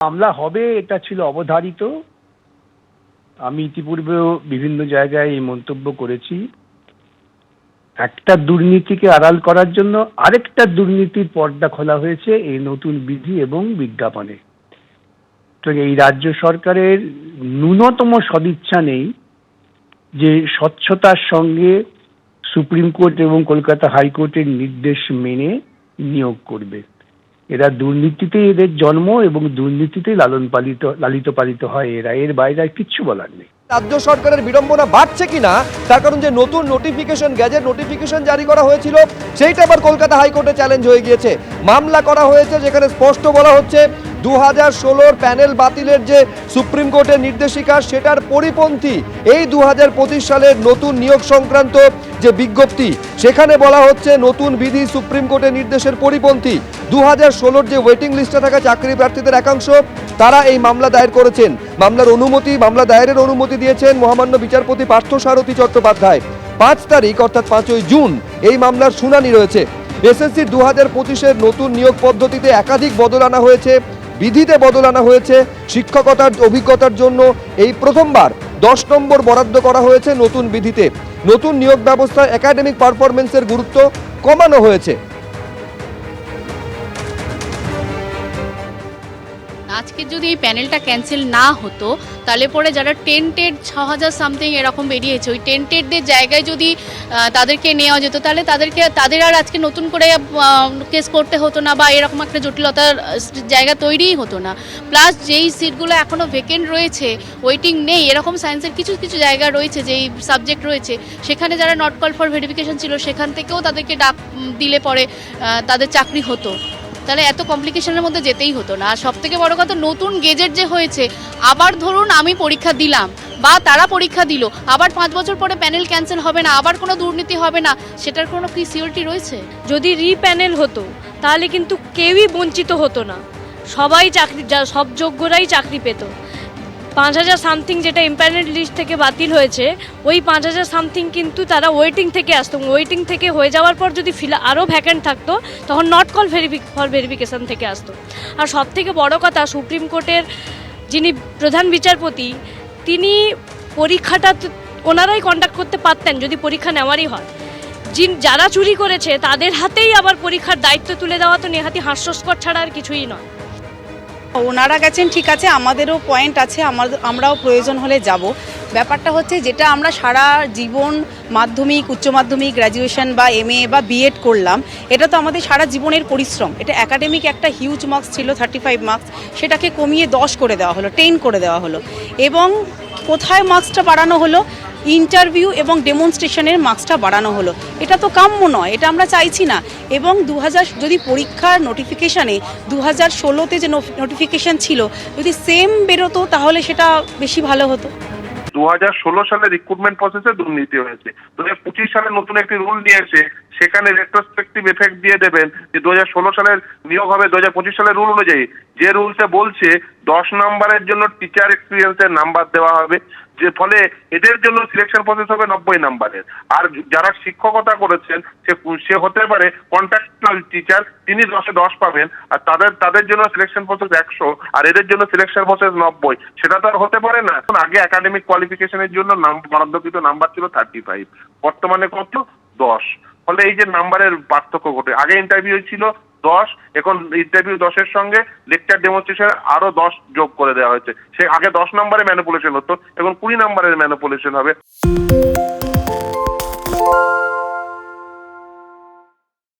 মামলা হবে, এটা ছিল অবধারিত। আমি ইতিপূর্বেও বিভিন্ন জায়গায় এই মন্তব্য করেছি। একটা দুর্নীতিকে আড়াল করার জন্য আরেকটা দুর্নীতির পর্দা খোলা হয়েছে এই নতুন বিধি এবং বিজ্ঞাপনে। তো এই রাজ্য সরকারের ন্যূনতম সদিচ্ছা নেই যে স্বচ্ছতার সঙ্গে সুপ্রিম কোর্ট এবং কলকাতা হাইকোর্টের নির্দেশ মেনে নিয়োগ করবে। এরা দুর্নীতিতেই এদের জন্ম এবং দুর্নীতিতেই লালন পালিত, লালিত পালিত হয় এরা। এর বাইরে আর কিচ্ছু বলার নেই। রাজ্য সরকারের বিড়ম্বনা বাড়ছে কিনা, তার কারণ যে নতুন নোটিফিকেশন গ্যাজেট নোটিফিকেশন জারি করা হয়েছিল, সেইটা আবার কলকাতা হাইকোর্টে চ্যালেঞ্জ হয়ে গিয়েছে। মামলা করা হয়েছে যেখানে স্পষ্ট বলা হচ্ছে দু হাজার ষোলোর প্যানেল বাতিলের যে সুপ্রিম কোর্টের নির্দেশিকা, সেটার পরিপন্থী এই দু হাজার পঁচিশ সালের নতুন নিয়োগ সংক্রান্ত যে বিজ্ঞপ্তি, সেখানে বলা হচ্ছে নতুন বিধি সুপ্রিম কোর্টের নির্দেশের পরিপন্থী। দু হাজার ষোলোর যে ওয়েটিং লিস্টে থাকা চাকরি প্রার্থীদের একাংশ, তারা এই মামলা দায়ের করেছেন। মামলার অনুমতি, মামলা দায়েরের অনুমতি দিয়েছেন মহামান্য বিচারপতি পার্থ সারথী চট্টোপাধ্যায়। পাঁচ তারিখ, অর্থাৎ পাঁচই জুন, এই মামলার শুনানি রয়েছে। এসএসসি দু হাজার পঁচিশের নতুন নিয়োগ পদ্ধতিতে একাধিক বদল আনা হয়েছে। বিধিতে বদল আনা হয়েছে। শিক্ষকতার অভিজ্ঞতার জন্য এই প্রথমবার দশ নম্বর বরাদ্দ করা হয়েছে নতুন বিধিতে। নতুন নিয়োগ ব্যবস্থায় একাডেমিক পারফরমেন্সের গুরুত্ব কমানো হয়েছে। আজকে যদি এই প্যানেলটা ক্যান্সেল না হতো, তাহলে পরে যারা টেন্টেড ছ হাজার সামথিং এরকম বেরিয়েছে, ওই টেন্টেডদের জায়গায় যদি তাদেরকে নেওয়া যেত, তাহলে তাদেরকে, তাদের আর আজকে নতুন করে কেস করতে হতো না বা এরকম একটা জটিলতার জায়গা তৈরিই হতো না। প্লাস যেই সিটগুলো এখনও ভেকেন্ট রয়েছে ওয়েটিং নেই, এরকম সায়েন্সের কিছু কিছু জায়গা রয়েছে, যেই সাবজেক্ট রয়েছে, সেখানে যারা নট কল ফর ভেরিফিকেশন ছিল, সেখান থেকেও তাদেরকে ডাক দিলে পরে তাদের চাকরি হতো। তাহলে এত কমপ্লিকেশনের মধ্যে যেতেই হতো না। আর সব থেকে বড় কথা, নতুন গেজেট যে হয়েছে, আবার ধরুন আমি পরীক্ষা দিলাম বা তারা পরীক্ষা দিল, আবার পাঁচ বছর পরে প্যানেল ক্যান্সেল হবে না, আবার কোনো দুর্নীতি হবে না, সেটার কোনো কি সিওরিটি রয়েছে? যদি রিপ্যানেল হতো, তাহলে কিন্তু কেউই বঞ্চিত হতো না। সবাই চাকরি সব যোগ্যরাই চাকরি পেত। পাঁচ হাজার সামথিং যেটা ইম্প্যানেল লিস্ট থেকে বাতিল হয়েছে, ওই পাঁচ হাজার সামথিং কিন্তু তারা ওয়েটিং থেকে আসতো। ওয়েটিং থেকে হয়ে যাওয়ার পর যদি ফিল আরও ভ্যাকেন্ট থাকতো, তখন নট কল ভেরিফিক ফর ভেরিফিকেশন থেকে আসতো। আর সব থেকে বড় কথা, সুপ্রিম কোর্টের যিনি প্রধান বিচারপতি, তিনি পরীক্ষাটা ওনারাই কন্ডাক্ট করতে পারতেন, যদি পরীক্ষা নেওয়ারই হয়। যিন যারা চুরি করেছে, তাদের হাতেই আবার পরীক্ষার দায়িত্ব তুলে দেওয়া তো নেহাতি হাস্যস্কর ছাড়া আর কিছুই নয়। ওনারা গেছেন, ঠিক আছে, আমাদেরও পয়েন্ট আছে আমরাও প্রয়োজন হলে যাব। ব্যাপারটা হচ্ছে যেটা আমরা সারা জীবন মাধ্যমিক, উচ্চ মাধ্যমিক গ্র্যাজুয়েশন বা এম বা বিএড করলাম, এটা তো আমাদের সারা জীবনের পরিশ্রম। এটা একাডেমিক একটা হিউজ মার্কস ছিল থার্টি ফাইভ মার্কস সেটাকে কমিয়ে দশ করে দেওয়া হলো টেন করে দেওয়া হলো। এবং কোথায় মার্কসটা বাড়ানো হলো? ইন্টারভিউ এবং ডেমনস্ট্রেশনের মার্কসটা বাড়ানো হলো। এটা তো কাম্য নয়, এটা আমরা চাইছি না। এবং দু যদি পরীক্ষার নোটিফিকেশানে দু হাজার ষোলোতে যে নোটিফিকেশান ছিল, যদি সেম বেরোতো, তাহলে সেটা বেশি ভালো হতো। দু হাজার ষোলো সালে রিক্রুটমেন্ট প্রসেসে দুর্নীতি হয়েছে। দু হাজার পঁচিশ সালে নতুন একটি রুল নিয়েছে সেখানে রেট্রোস্পেক্টিভ এফেক্ট দিয়ে দেবেন যে দু হাজার ষোলো সালের নিয়োগ হবে দু হাজার পঁচিশ সালের রুল অনুযায়ী। যে রুলসে বলছে দশ নম্বরের জন্য টিচার এক্সপিরিয়েন্সের নাম্বার দেওয়া হবে, যে ফলে এদের জন্য সিলেকশন প্রসেস হবে নব্বই নাম্বারের। আর যারা শিক্ষকতা করেছেন, সে সে হতে পারে কন্ট্রাক্টাল টিচার তিনি দশে দশ পাবেন, আর তাদের তাদের জন্য সিলেকশন প্রসেস একশো, আর এদের জন্য সিলেকশন প্রসেস নব্বই। সেটা তো আর হতে পারে না। এখন আগে একাডেমিক কোয়ালিফিকেশনের জন্য নাম, বরাদ্দকৃত নাম্বার ছিল থার্টি ফাইভ বর্তমানে কত? দশ। ফলে এই যে নাম্বারের পার্থক্য ঘটে। আগে ইন্টারভিউ ছিল দশ, এখন ইন্টারভিউ দশের সঙ্গে লেকচার ডেমনস্ট্রেশন আরও দশ যোগ করে দেওয়া হয়েছে। সে আগে দশ নম্বরে ম্যানিপুলেশন হতো, এখন কুড়ি নম্বরের ম্যানিপুলেশন হবে।